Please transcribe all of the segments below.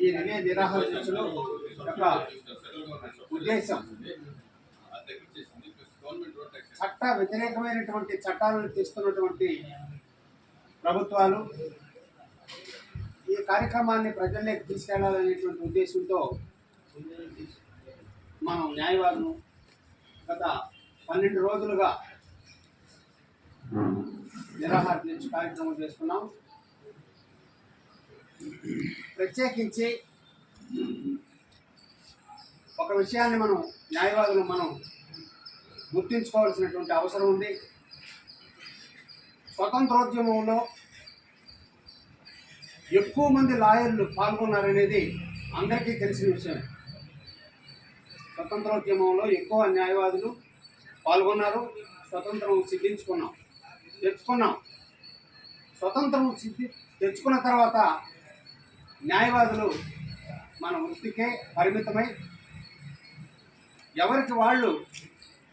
ఈ రిలే నిరాహార దీక్షలు యొక్క ఉద్దేశం. చట్ట వ్యతిరేకమైనటువంటి చట్టాలను తీస్తున్నటువంటి ప్రభుత్వాలు ఈ కార్యక్రమాన్ని ప్రజల్లోకి తీసుకెళ్ళాలనేటువంటి ఉద్దేశంతో మనం న్యాయవాదులు గత పన్నెండు రోజులుగా నిరాహార దీక్ష కార్యక్రమం చేస్తున్నాం. ప్రత్యేకించి ఒక విషయాన్ని మనం న్యాయవాదులు మనం గుర్తించుకోవాల్సినటువంటి అవసరం ఉంది. స్వతంత్రోద్యమంలో ఎక్కువ మంది లాయర్లు పాల్గొన్నారనేది అందరికీ తెలిసిన విషయమే స్వతంత్రోద్యమంలో ఎక్కువ న్యాయవాదులు పాల్గొన్నారు. స్వతంత్రం సిద్ధించుకున్నాం. తెచ్చుకున్నాం. స్వతంత్రం సిద్ధి తెచ్చుకున్న తర్వాత న్యాయవాదులు మన వృత్తికే పరిమితమై ఎవరికి వాళ్ళు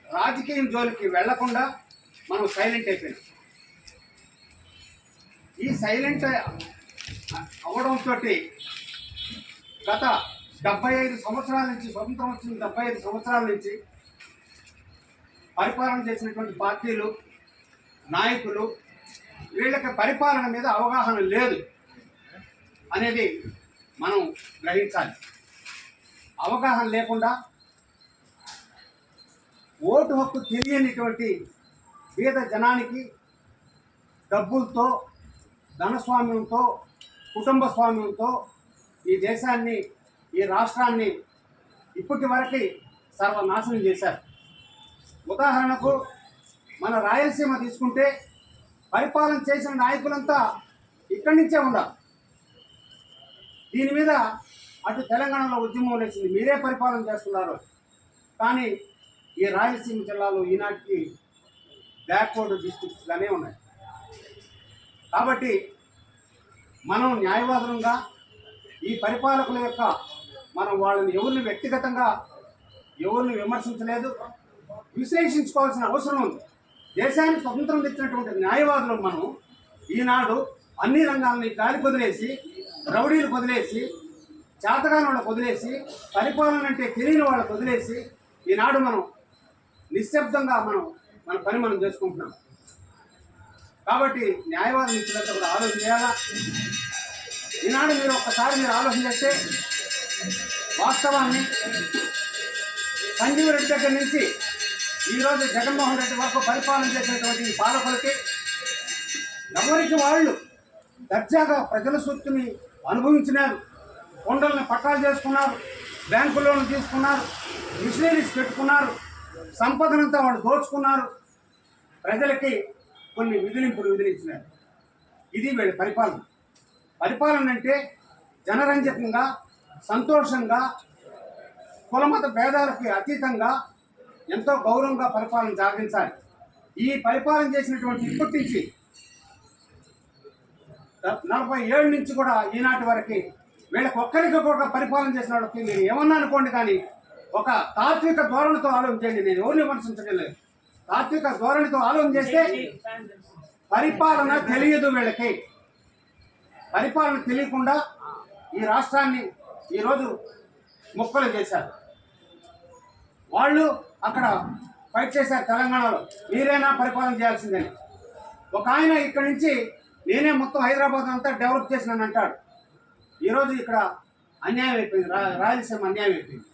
రాజకీయం జోలికి వెళ్ళకుండా మనం సైలెంట్ అయిపోయినాం. ఈ సైలెంట్ అవడంతో గత డెబ్బై ఐదు సంవత్సరాల నుంచి స్వతంత్రం వచ్చిన డెబ్బై ఐదు సంవత్సరాల నుంచి పరిపాలన చేసినటువంటి పార్టీలు నాయకులు వీళ్ళకి పరిపాలన మీద అవగాహన లేదు. అనేది మనం గ్రహించాలి. అవగాహన లేకుండా ఓటు హక్కు తెలియనిటువంటి పేద జనానికి డబ్బులతో ధనస్వామ్యంతో కుటుంబ స్వామ్యంతో ఈ దేశాన్ని ఈ రాష్ట్రాన్ని ఇప్పటి వరకు సర్వనాశనం చేశారు. ఉదాహరణకు మన రాయలసీమ తీసుకుంటే పరిపాలన చేసిన నాయకులంతా ఇక్కడి నుంచే ఉన్నారు. దీని మీద అటు తెలంగాణలో ఉద్యమం లేచింది. మీరే పరిపాలన చేస్తున్నారు. కానీ ఈ రాయలసీమ జిల్లాలో ఈనాటికి బ్యాక్వర్డ్ డిస్ట్రిక్ట్స్గానే ఉన్నాయి. కాబట్టి మనం న్యాయవాదులంగా ఈ పరిపాలకుల యొక్క మనం వాళ్ళని ఎవరిని వ్యక్తిగతంగా ఎవరిని విమర్శించలేదు విశ్లేషించుకోవాల్సిన అవసరం ఉంది. దేశానికి స్వతంత్రం తెచ్చినటువంటి న్యాయవాదులు మనం ఈనాడు అన్ని రంగాలని గాలి రౌడీలు వదిలేసి చేతగాని వాళ్ళకు వదిలేసి పరిపాలన అంటే తెలియని వాళ్ళకు వదిలేసి ఈనాడు మనం నిశ్శబ్దంగా మనం మన పని మనం చేసుకుంటున్నాం. కాబట్టి న్యాయవాదం ఇచ్చినంత కూడా ఆలోచన చేయాలా? ఈనాడు మీరు ఒక్కసారి మీరు ఆలోచన చేస్తే వాస్తవాన్ని సంజీవ్ రెడ్డి దగ్గర నుంచి ఈరోజు జగన్మోహన్ రెడ్డి వరకు పరిపాలన చేసినటువంటి ఈ పాలకులకి ఎవరికి వాళ్ళు దర్జాగా ప్రజల సొత్తుని అనుభవించినారు. కొండల్ని పట్టాలు చేసుకున్నారు. బ్యాంకు లోన్లు తీసుకున్నారు. మిషనరీస్ పెట్టుకున్నారు. సంపదనంతా వాళ్ళు దోచుకున్నారు. ప్రజలకి కొన్ని విధులింపులు విధిలించినారు ఇది వీళ్ళ పరిపాలన. పరిపాలన అంటే జనరంజకంగా సంతోషంగా కులమత భేదాలకి అతీతంగా ఎంతో గౌరవంగా పరిపాలన సాగించాలి. ఈ పరిపాలన చేసినటువంటి ఇప్పటి నుంచి నలభై ఏడు నుంచి కూడా ఈనాటి వరకు వీళ్ళకి ఒక్కరికి కూడా పరిపాలన చేసిన వాళ్ళకి మీరు ఏమన్నా అనుకోండి కానీ ఒక తాత్విక ధోరణితో ఆలోచన చేయండి. నేను ఎవరిని విమర్శించడం లేదు తాత్విక ధోరణితో ఆలోచన చేస్తే పరిపాలన తెలియదు వీళ్ళకి. పరిపాలన తెలియకుండా ఈ రాష్ట్రాన్ని ఈరోజు ముక్కలు చేశారు. వాళ్ళు అక్కడ ఫైట్ చేశారు తెలంగాణలో. మీరైనా పరిపాలన చేయాల్సిందని ఒక ఆయన ఇక్కడి నుంచి నేనే మొత్తం హైదరాబాద్ అంతా డెవలప్ చేసినాను అంటాడు. ఈరోజు ఇక్కడ అన్యాయం అయిపోయింది. రా రాయలసీమ అన్యాయం అయిపోయింది.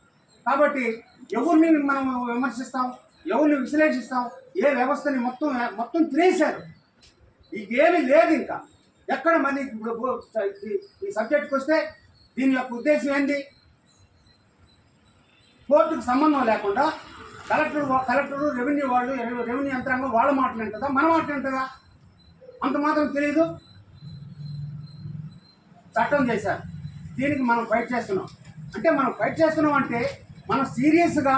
కాబట్టి ఎవరిని మనం విమర్శిస్తాం? ఎవరిని విశ్లేషిస్తాం? ఏ వ్యవస్థని మొత్తం మొత్తం తినేశారు. ఇంకేమీ లేదు ఇంకా. ఎక్కడ మళ్ళీ ఇప్పుడు ఈ- ఈ సబ్జెక్ట్కి వస్తే దీని యొక్క ఉద్దేశం ఏంటి కోర్టుకు సంబంధం లేకుండా కలెక్టర్ కలెక్టరు రెవెన్యూ వాళ్ళు రెవెన్యూ రెవెన్యూ యంత్రాంగం వాళ్ళ మాట్లాడుతుందా మన మాట్లాడుతుందా అంత మాత్రం తెలియదు చట్టం చేశారు. దీనికి మనం ఫైట్ చేస్తున్నాం. అంటే మనం ఫైట్ చేస్తున్నాం అంటే మనం సీరియస్గా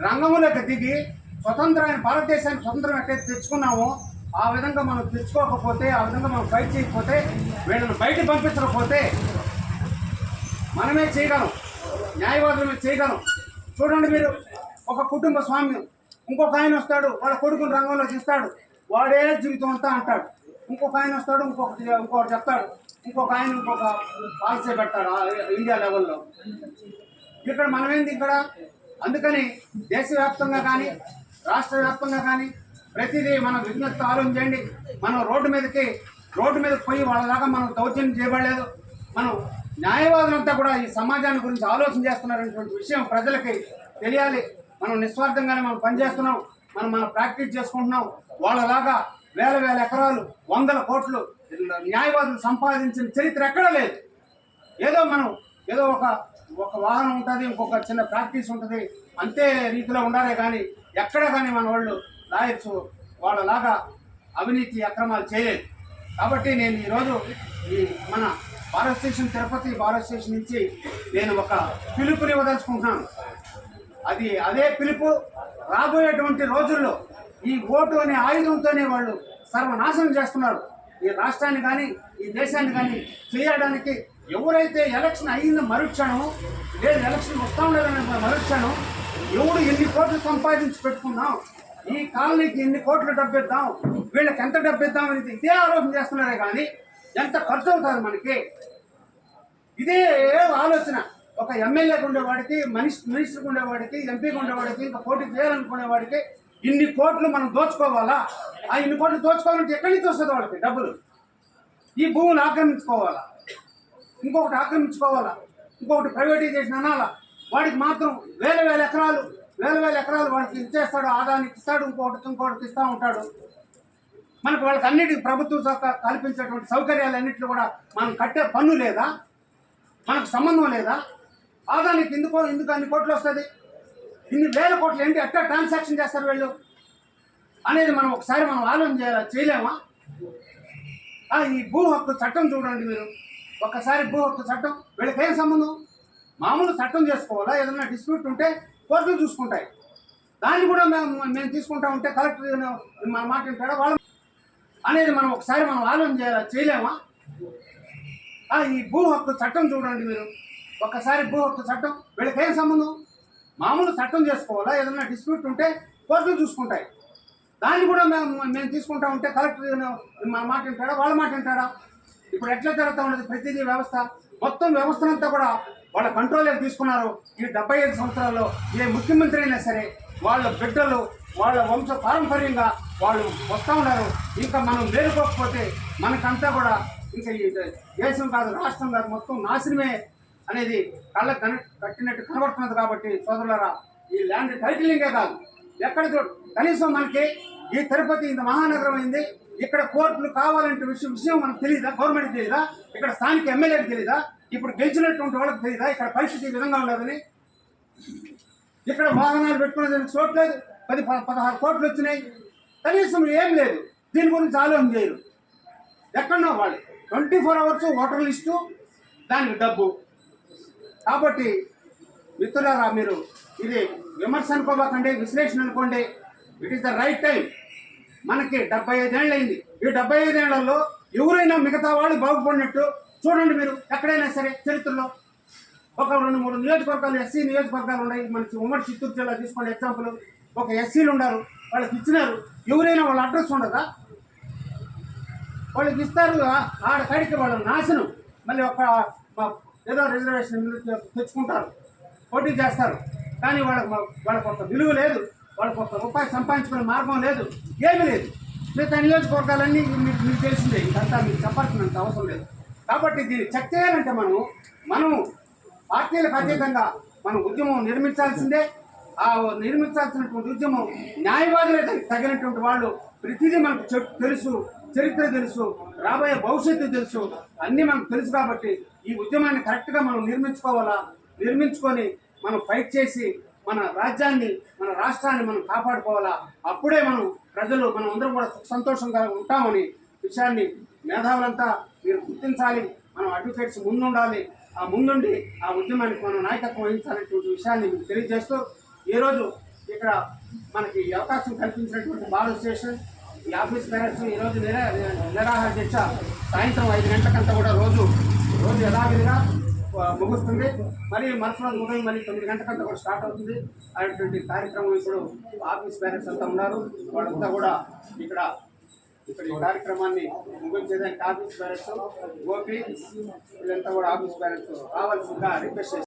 రంగంలోకి దిగి స్వతంత్రమైన భారతదేశానికి స్వతంత్రం ఎట్లయితే తెచ్చుకున్నామో ఆ విధంగా మనం తెచ్చుకోకపోతే ఆ విధంగా మనం ఫైట్ చేయకపోతే వీళ్ళని బయట పంపించకపోతే మనమే చేయగలం. న్యాయవాదులు చేయగలం. చూడండి మీరు ఒక కుటుంబ స్వామ్యం ఇంకొక ఆయన వస్తాడు వాళ్ళ కొడుకుని రంగంలో తీస్తాడు వాడే జీవితం అంతా అంటాడు. ఇంకొక ఆయన వస్తాడు ఇంకొకటి ఇంకొకటి చెప్తాడు. ఇంకొక ఆయన ఇంకొక పాలసీ పెడతాడు ఆ ఇండియా లెవెల్లో ఇక్కడ మనమేంది ఇక్కడ? అందుకని దేశవ్యాప్తంగా కానీ రాష్ట్ర వ్యాప్తంగా కానీ ప్రతిదీ మన విజ్ఞప్తి ఆలోచించండి మనం రోడ్డు మీదకి రోడ్డు మీదకి పోయి వాళ్ళలాగా మనం దౌర్జన్యం చేయబడలేదు. మనం న్యాయవాదులంతా కూడా ఈ సమాజాన్ని గురించి ఆలోచన చేస్తున్నారనేటువంటి విషయం ప్రజలకి తెలియాలి. మనం నిస్వార్థంగానే మనం పనిచేస్తున్నాం. మనం మనం ప్రాక్టీస్ చేసుకుంటున్నాం. వాళ్ళలాగా వేల వేల ఎకరాలు వందల కోట్లు న్యాయవాదులు సంపాదించిన చరిత్ర ఎక్కడా లేదు. ఏదో మనం ఏదో ఒక ఒక వాహనం ఉంటుంది ఇంకొక చిన్న ప్రాక్టీస్ ఉంటుంది అంతే రీతిలో ఉండాలి కానీ ఎక్కడ కానీ మన వాళ్ళు లాయర్స్ వాళ్ళలాగా అవినీతి అక్రమాలు చేయలేదు. కాబట్టి నేను ఈరోజు ఈ మన భారత్ స్టేషన్ తిరుపతి భారత్ స్టేషన్ నుంచి నేను ఒక పిలుపునివ్వదలుచుకుంటున్నాను. అది అదే పిలుపు రాబోయేటువంటి రోజుల్లో ఈ ఓటు అనే ఆయుధంతోనే వాళ్ళు సర్వనాశనం చేస్తున్నారు. ఈ రాష్ట్రాన్ని కానీ ఈ దేశాన్ని కానీ చేయడానికి ఎవరైతే ఎలక్షన్ అయిన మరుక్షణం లేదు ఎలక్షన్ వస్తా ఉండదని మరుక్షణం ఎవడు ఎన్ని కోట్లు సంపాదించి పెట్టుకున్నాం ఈ కాలనీకి ఎన్ని కోట్లు డబ్బిద్దాం వీళ్ళకి ఎంత డబ్బిద్దాం అనేది ఇదే ఆలోచన చేస్తున్నారే కానీ ఎంత ఖర్చు అవుతుంది మనకి. ఇదే ఆలోచన. ఒక ఎమ్మెల్యేకి ఉండేవాడికి మనిషి మినిస్టర్కి ఉండేవాడికి ఎంపీకి ఉండేవాడికి ఇంకా పోటీ చేయాలనుకునేవాడికి ఇన్ని కోట్లు మనం దోచుకోవాలా? ఆ ఇన్ని కోట్లు దోచుకోవాలంటే ఎక్కడి నుంచి వస్తుంది వాళ్ళకి? డబ్బులు. ఈ భూములు ఆక్రమించుకోవాలా? ఇంకొకటి ఆక్రమించుకోవాలా? ఇంకొకటి ప్రైవేటైజేషన్ అనాలా? వాడికి మాత్రం వేల వేల ఎకరాలు వేల వేల ఎకరాలు వాడికి ఇచ్చేస్తాడు ఆదానికి ఇస్తాడు ఇంకొకటి ఇంకొకటి ఇస్తూ ఉంటాడు. మనకు వాళ్ళకి అన్నిటికీ ప్రభుత్వం కల్పించేటువంటి సౌకర్యాలు అన్నింటిలో కూడా మనం కట్టే పన్ను లేదా? మనకు సంబంధం లేదా? ఆదానికి ఎందుకో ఎందుకు అన్ని కోట్లు వస్తుంది ఇన్ని వేల కోట్లు ఏంటి? ఎట్లా ట్రాన్సాక్షన్ చేస్తారు వీళ్ళు? అనేది మనం ఒకసారి మనం ఆలోచన చేయాలి? చేయలేమా? ఈ భూ హక్కు చట్టం చూడండి మీరు. ఒకసారి భూ హక్కు చట్టం వీళ్ళకి ఏం సంబంధం? మామూలు చట్టం చేసుకోవాలా? ఏదైనా డిస్ప్యూట్ ఉంటే కోర్టులు చూసుకుంటాయి. దాన్ని కూడా మేము మేము తీసుకుంటా ఉంటే కలెక్టర్ మన మాట వింటాడా? వాళ్ళ అనేది మనం ఒకసారి మనం ఆలోచన చేయాలి? చేయలేమా? ఈ భూ హక్కు చట్టం చూడండి మీరు. ఒకసారి భూ హక్కు చట్టం వీళ్ళకి ఏం సంబంధం? మామూలు చట్టం చేసుకోవాలా? ఏదైనా డిస్ప్యూట్ ఉంటే కోర్టులు చూసుకుంటాయి. దాన్ని కూడా మేము మేము తీసుకుంటా ఉంటే కలెక్టర్ మా మాట వింటాడా? వాళ్ళ మాట వింటాడా? ఇప్పుడు ఎట్లా జరుగుతూ ఉన్నది? ప్రతిదీ వ్యవస్థ మొత్తం వ్యవస్థనంతా కూడా వాళ్ళ కంట్రోల్లోకి తీసుకున్నారు? ఈ డెబ్బై ఐదు సంవత్సరాల్లో ఏ ముఖ్యమంత్రి అయినా సరే వాళ్ళ బిడ్డలు వాళ్ళ వంశ పారంపర్యంగా వాళ్ళు వస్తూ ఉన్నారు. ఇంకా మనం మేలుకోకపోతే మనకంతా కూడా ఇంకా ఈ దేశం కాదు రాష్ట్రం కాదు మొత్తం నాశనమే అనేది కళ్ళ కన కట్టినట్టు కనబడుతున్నది కాబట్టి సోదరులరా ఈ ల్యాండ్ టైటిలింగే కాదు. ఎక్కడ కనీసం మనకి ఈ తిరుపతి ఇంత మహానగరం అయింది ఇక్కడ కోర్టులు కావాలంటే విషయం విషయం మనకు తెలియదా గవర్నమెంట్ తెలియదా ఇక్కడ స్థానిక ఎమ్మెల్యేకి తెలియదా ఇప్పుడు గెలిచినటువంటి వాళ్ళకి తెలియదా ఇక్కడ పరిస్థితి ఈ విధంగా ఉండదని ఇక్కడ వాహనాలు పెట్టుకునేదానికి చోట్లేదు పది ప- పదహారు కోట్లు వచ్చినాయి. కనీసం ఏం లేదు. దీని గురించి ఆలోచన చేయరు. ఎక్కడో వాళ్ళు? Twenty four hours voter list దానికి డబ్బు. కాబట్టి మిత్రులారా మీరు ఇది విమర్శ అనుకోబోకండి విశ్లేషణ అనుకోండి. It is the right time మనకి డెబ్బై ఐదేళ్ళు అయింది ఈ డెబ్బై ఐదేళ్ళలో ఎవరైనా మిగతా వాళ్ళు బాగుపడినట్టు చూడండి మీరు ఎక్కడైనా సరే చరిత్రలో. ఒక రెండు మూడు నియోజకవర్గాలు ఎస్సీ నియోజకవర్గాలు ఉన్నాయి. మనకి ఉమ్మడి చిత్తూరు జిల్లా తీసుకోండి ఎగ్జాంపుల్ ఒక ఎస్సీలు ఉన్నారు వాళ్ళకి ఇచ్చినారు. ఎవరైనా వాళ్ళ అడ్రస్ ఉండదా? వాళ్ళకి ఇస్తారు ఆడ కాడికి వాళ్ళ నాశనం. మళ్ళీ ఒక ఏదో రిజర్వేషన్ తెచ్చుకుంటారు. పోటీ చేస్తారు. కానీ వాళ్ళకి మ- వాళ్ళకి ఒక విలువ లేదు. వాళ్ళకి ఒక రూపాయి సంపాదించుకునే మార్గం లేదు. ఏమీ లేదు. మిగతా నియోజకవర్గాలన్నీ మీకు మీకు తెలిసిందే. ఇదంతా మీకు చెప్పాల్సినంత అవసరం లేదు. కాబట్టి దీన్ని చెక్ చేయాలంటే మనం మనం పార్టీలకు అతీతంగా మనం ఉద్యమం నిర్మించాల్సిందే. ఆ నిర్మించాల్సినటువంటి ఉద్యమం న్యాయవాదులే తగినటువంటి వాళ్ళు. ప్రతిదీ మనకు తెలుసు. చరిత్ర తెలుసు రాబోయే భవిష్యత్తు తెలుసు. అన్నీ మనకు తెలుసు కాబట్టి ఈ ఉద్యమాన్ని కరెక్ట్గా మనం నిర్మించుకోవాలా? నిర్మించుకొని మనం ఫైట్ చేసి మన రాజ్యాన్ని మన రాష్ట్రాన్ని మనం కాపాడుకోవాలా? అప్పుడే మనం ప్రజలు మనం అందరం కూడా సుఖ సంతోషంగా ఉంటామని విషయాన్ని మేధావులంతా మీరు గుర్తించాలి. మనం అడ్వకేట్స్ ముందుండాలి. ఆ ముందుండి ఆ ఉద్యమానికి మనం నాయకత్వం వహించాలనేటువంటి విషయాన్ని మీకు తెలియజేస్తూ ఈరోజు ఇక్కడ మనకి అవకాశం కల్పించినటువంటి భారత స్టేషన్ ఈ ఆఫీస్ పేరెంట్స్ ఈరోజు నిరా నిరాహార దీక్ష సాయంత్రం ఐదు గంటలకంతా కూడా రోజు రోజు యథావిధిగా ముగుస్తుంది. మరి మరుసటి ఉదయం మళ్ళీ తొమ్మిది గంటలకంతా కూడా స్టార్ట్ అవుతుంది. అనేటువంటి కార్యక్రమం ఇప్పుడు ఆఫీస్ పేరెంట్స్ అంతా ఉన్నారు. వాళ్ళంతా కూడా ఇక్కడ ఇక్కడ ఈ కార్యక్రమాన్ని ముగించేదానికి ఆఫీస్ పేరెంట్స్ గోపి వీళ్ళంతా కూడా ఆఫీస్ పేరెంట్స్ రావాల్సిందిగా రిక్వెస్ట్ చేస్తున్నాను